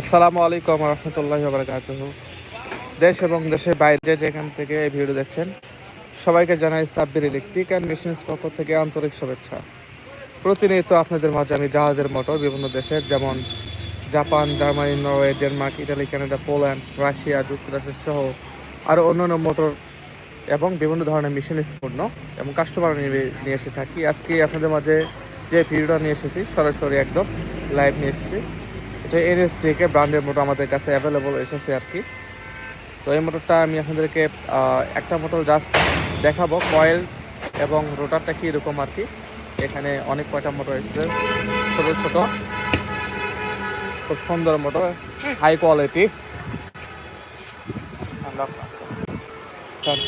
আসসালামু আলাইকুম রহমতুল্লাহ বারকাত দেশ এবং দেশের বাইরে যেখান থেকে এই ভিডিও দেখছেন, সবাইকে জানাই সাব্বির ইলেকট্রিক অ্যান্ড মেশিনস পক্ষ থেকে আন্তরিক শুভেচ্ছা। প্রতিনিয়ত আপনাদের মাঝে আমি জাহাজের মোটর বিভিন্ন দেশের, যেমন Japan, Germany, Norway, Denmark, Italy, Canada, Poland, Russia, যুক্তরাষ্ট্র সহ আরও অন্যান্য মোটর এবং বিভিন্ন ধরনের মেশিনিস পণ্য এবং কাস্টমার নিয়ে এসে থাকি। আজকে আপনাদের মাঝে যে ভিডিওটা নিয়ে এসেছি, সরাসরি একদম লাইভ নিয়ে এসেছি। এটা এনএসডিকে ব্র্যান্ডের মোটর আমাদের কাছে অ্যাভেলেবল এসেছে আর কি। তো এই মোটরটা আমি আপনাদেরকে একটা মোটর জাস্ট দেখাবো কয়েল এবং রোটারটা কী এরকম আর কি। এখানে অনেক কয়টা মোটর এসেছে ছোট ছোট। খুব সুন্দর motor high quality fan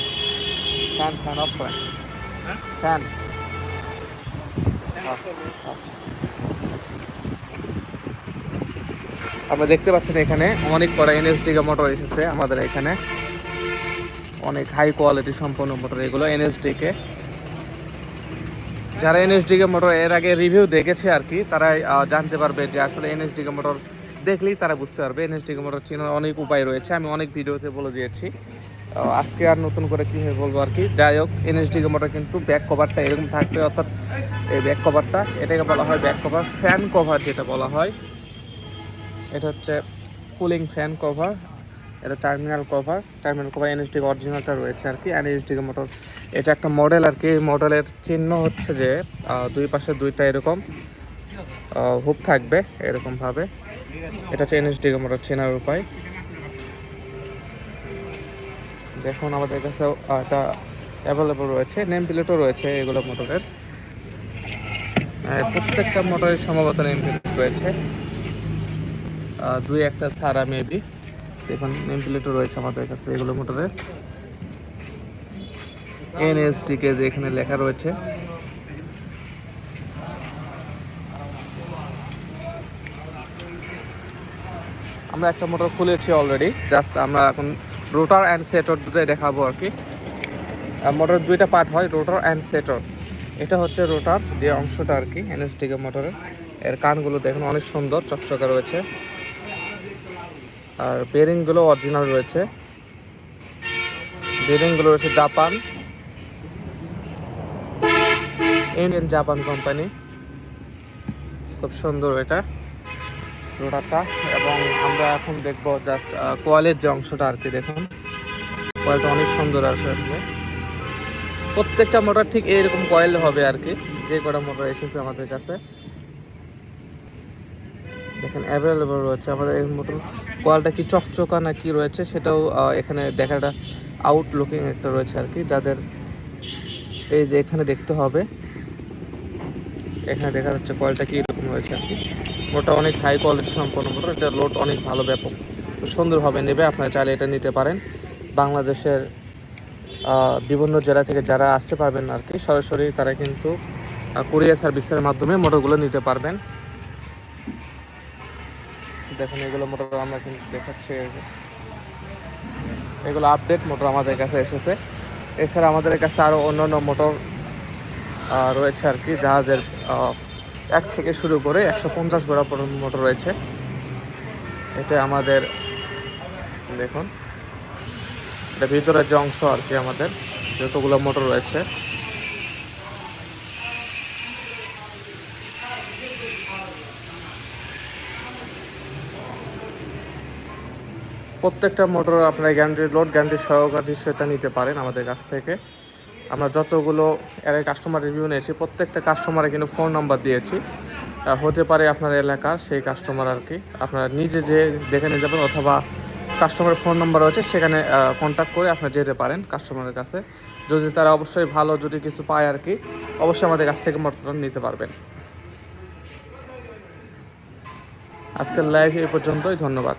fan fan off করেন। ফ্যান আচ্ছা। আপনারা দেখতে পাচ্ছেন এখানে অনেক কটা এনএসডিকে মোটর এসেছে আমাদের এখানে। অনেক হাই কোয়ালিটি সম্পন্ন মোটর এগুলো এনএসডিকে যারা এনএসডিকে মোটর এর আগে রিভিউ দেখেছে আর কি আহ, জানতে পারবে যে আসলে এনএসডিকে মোটর দেখলেই তারা বুঝতে পারবে। এনএসডিকে মোটর চেনার অনেক উপায় রয়েছে আমি অনেক ভিডিওতে বলে দিয়েছি। আজকে আর নতুন করে কীভাবে বলব আর কি? যাই হোক এনএসডিকে মোটর কিন্তু ব্যাক কভারটা এরকম থাকবে অর্থাৎ এই ব্যাক কভারটা এটাকে বলা হয় ব্যাক কভার ফ্যান কভার যেটা বলা হয়। এটা হচ্ছে কুলিং ফ্যান কভার এটা terminal cover terminal cover NSD অরিজিনালটা রয়েছে আর কি। এনএসডি মোটর এটা একটা মডেল আর কি। মডেলের চিহ্ন হচ্ছে যে দুই পাশে দুইটা এরকম হুপ থাকবে এরকম ভাবে এটা হচ্ছে এনএসডি মোটর চেনার উপায়। দেখুন আমাদের কাছে এটা অ্যাভেলেবল রয়েছে। নেম প্লেটও রয়েছে এগুলো মোটরের প্রত্যেকটা মোটরের সম্ভবত নেম প্লেট রয়েছে। দুই একটা সারা মেবি দেখুন নেম প্লেটও রয়েছে আমাদের কাছে এগুলো মোটরের এনএসটিকে যে এখানে লেখা রয়েছে। আমরা একটা মোটর খুলেছি অলরেডি জাস্ট আমরা এখন রোটার অ্যান্ড সেটর দুটোই দেখাবো আর কি। মোটর দুইটা পার্ট হয় রোটার অ্যান্ড সেটর এটা হচ্ছে রোটার যে অংশটা আর কি এনএসটিকে মোটরের এর কানগুলো দেখুন, অনেক সুন্দর, চকচকে রয়েছে। আর বেরিংগুলো অরিজিনাল রয়েছে। বেরিংগুলো রয়েছে জাপান। ইন্ডিয়ান জাপান কোম্পানি খুব সুন্দর এটা। রোটারটা। এবং আমরা এখন দেখব জাস্ট কোয়ালের যে অংশটা আর কি, দেখুন। কোয়ালটা অনেক সুন্দর আসলে প্রত্যেকটা মোটর ঠিক এইরকম কয়েল হবে আর কি। যে কটা মোটর এসেছে আমাদের কাছে। দেখেন অ্যাভেলেবল রয়েছে। আমাদের এই মোটর কোয়ালটা কি চকচকা না কি রয়েছে, সেটাও এখানে দেখাটা আউট লুকিং একটা রয়েছে আর কি, যাদের এই যে এখানে দেখতে হবে। এখানে দেখা যাচ্ছে কয়েলটা কি রকম রয়েছে আর কি। মোটর অনেক হাই কোয়ালিটি সম্পন্ন মোটর, এটা লোড অনেক ভালো ব্যাপক। সুন্দরভাবে নেবে, আপনারা চাইলে এটা নিতে পারেন। বাংলাদেশের বিভিন্ন জেলা থেকে যারা আসতে পারবেন আর কি, সরাসরি তারা কিন্তু কুরিয়ার সার্ভিসের মাধ্যমে মোটরগুলো নিতে পারবেন। দেখুন, এগুলো মোটর আমরা কিন্তু দেখাচ্ছি এগুলো আপডেট মোটর আমাদের কাছে এসেছে। এছাড়া আমাদের কাছে আরও অন্যান্য মোটর রয়েছে আর কি, জাহাজের এক থেকে শুরু করে একশো পঞ্চাশ গোড়া পর্যন্ত মোটর রয়েছে। এটা আমাদের, দেখুন, এটা ভিতরের যে অংশ আর কি আমাদের, যতগুলো মোটর রয়েছে। প্রত্যেকটা মোটর আপনার গ্যারান্টি লোড গ্যারান্টি সহকারী সেটা নিতে পারেন আমাদের কাছ থেকে। আমরা যতগুলো এর কাস্টমার রিভিউ নিয়েছি, প্রত্যেকটা কাস্টমারে কিন্তু ফোন নাম্বার দিয়েছি। হতে পারে আপনার এলাকার সেই কাস্টমার আর কি। আপনারা নিজে যে দেখে নিয়ে যাবেন অথবা কাস্টমারের ফোন নাম্বার রয়েছে, সেখানে কন্ট্যাক্ট করে আপনারা যেতে পারেন কাস্টমারের কাছে। যদি তারা অবশ্যই ভালো যদি কিছু পায় আর কি, অবশ্যই আমাদের কাছ থেকে মোটরটা নিতে পারবেন। আজকের লাইভ এই পর্যন্তই, ধন্যবাদ।